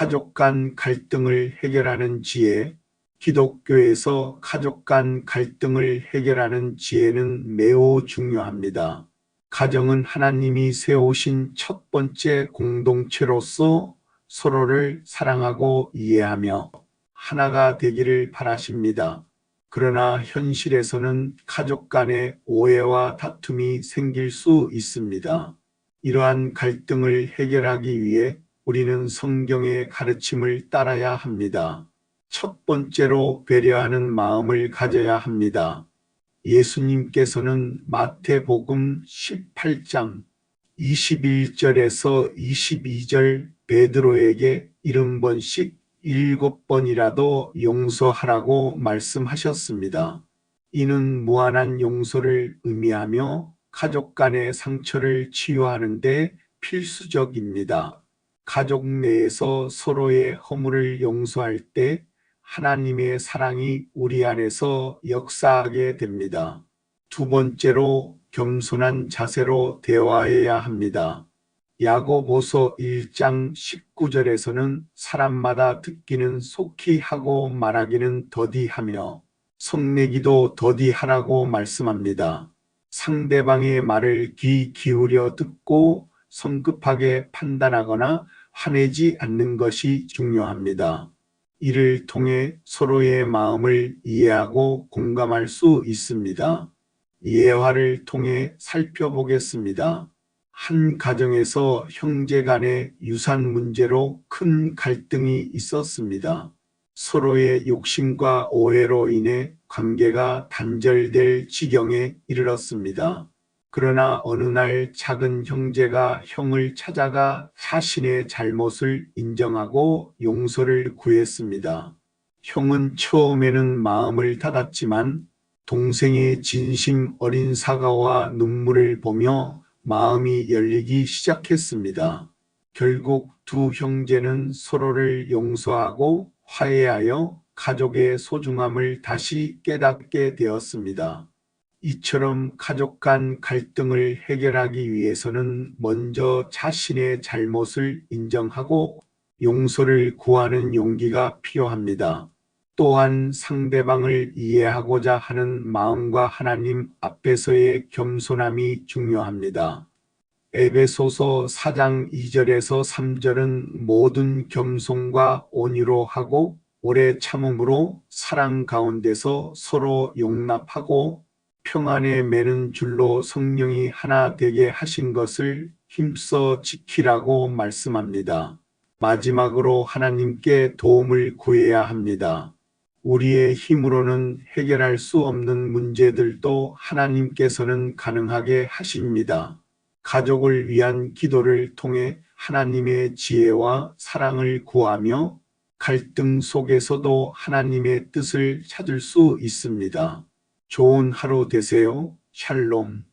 가족 간 갈등을 해결하는 지혜, 기독교에서 가족 간 갈등을 해결하는 지혜는 매우 중요합니다. 가정은 하나님이 세우신 첫 번째 공동체로서 서로를 사랑하고 이해하며 하나가 되기를 바라십니다. 그러나 현실에서는 가족 간의 오해와 다툼이 생길 수 있습니다. 이러한 갈등을 해결하기 위해 우리는 성경의 가르침을 따라야 합니다. 첫 번째로 배려하는 마음을 가져야 합니다. 예수님께서는 마태복음 18장 21절에서 22절 베드로에게 70번씩 7번이라도 용서하라고 말씀하셨습니다. 이는 무한한 용서를 의미하며 가족 간의 상처를 치유하는 데 필수적입니다. 가족 내에서 서로의 허물을 용서할 때 하나님의 사랑이 우리 안에서 역사하게 됩니다. 두 번째로 겸손한 자세로 대화해야 합니다. 야고보서 1장 19절에서는 사람마다 듣기는 속히 하고 말하기는 더디하며 성내기도 더디하라고 말씀합니다. 상대방의 말을 귀 기울여 듣고 성급하게 판단하거나 화내지 않는 것이 중요합니다. 이를 통해 서로의 마음을 이해하고 공감할 수 있습니다. 예화를 통해 살펴보겠습니다. 한 가정에서 형제 간의 유산 문제로 큰 갈등이 있었습니다. 서로의 욕심과 오해로 인해 관계가 단절될 지경에 이르렀습니다. 그러나 어느 날 작은 형제가 형을 찾아가 자신의 잘못을 인정하고 용서를 구했습니다. 형은 처음에는 마음을 닫았지만 동생의 진심 어린 사과와 눈물을 보며 마음이 열리기 시작했습니다. 결국 두 형제는 서로를 용서하고 화해하여 가족의 소중함을 다시 깨닫게 되었습니다. 이처럼 가족 간 갈등을 해결하기 위해서는 먼저 자신의 잘못을 인정하고 용서를 구하는 용기가 필요합니다. 또한 상대방을 이해하고자 하는 마음과 하나님 앞에서의 겸손함이 중요합니다. 에베소서 4장 2절에서 3절은 모든 겸손과 온유로 하고 오래 참음으로 사랑 가운데서 서로 용납하고 평안에 매는 줄로 성령이 하나 되게 하신 것을 힘써 지키라고 말씀합니다. 마지막으로 하나님께 도움을 구해야 합니다. 우리의 힘으로는 해결할 수 없는 문제들도 하나님께서는 가능하게 하십니다. 가족을 위한 기도를 통해 하나님의 지혜와 사랑을 구하며 갈등 속에서도 하나님의 뜻을 찾을 수 있습니다. 좋은 하루 되세요. 샬롬.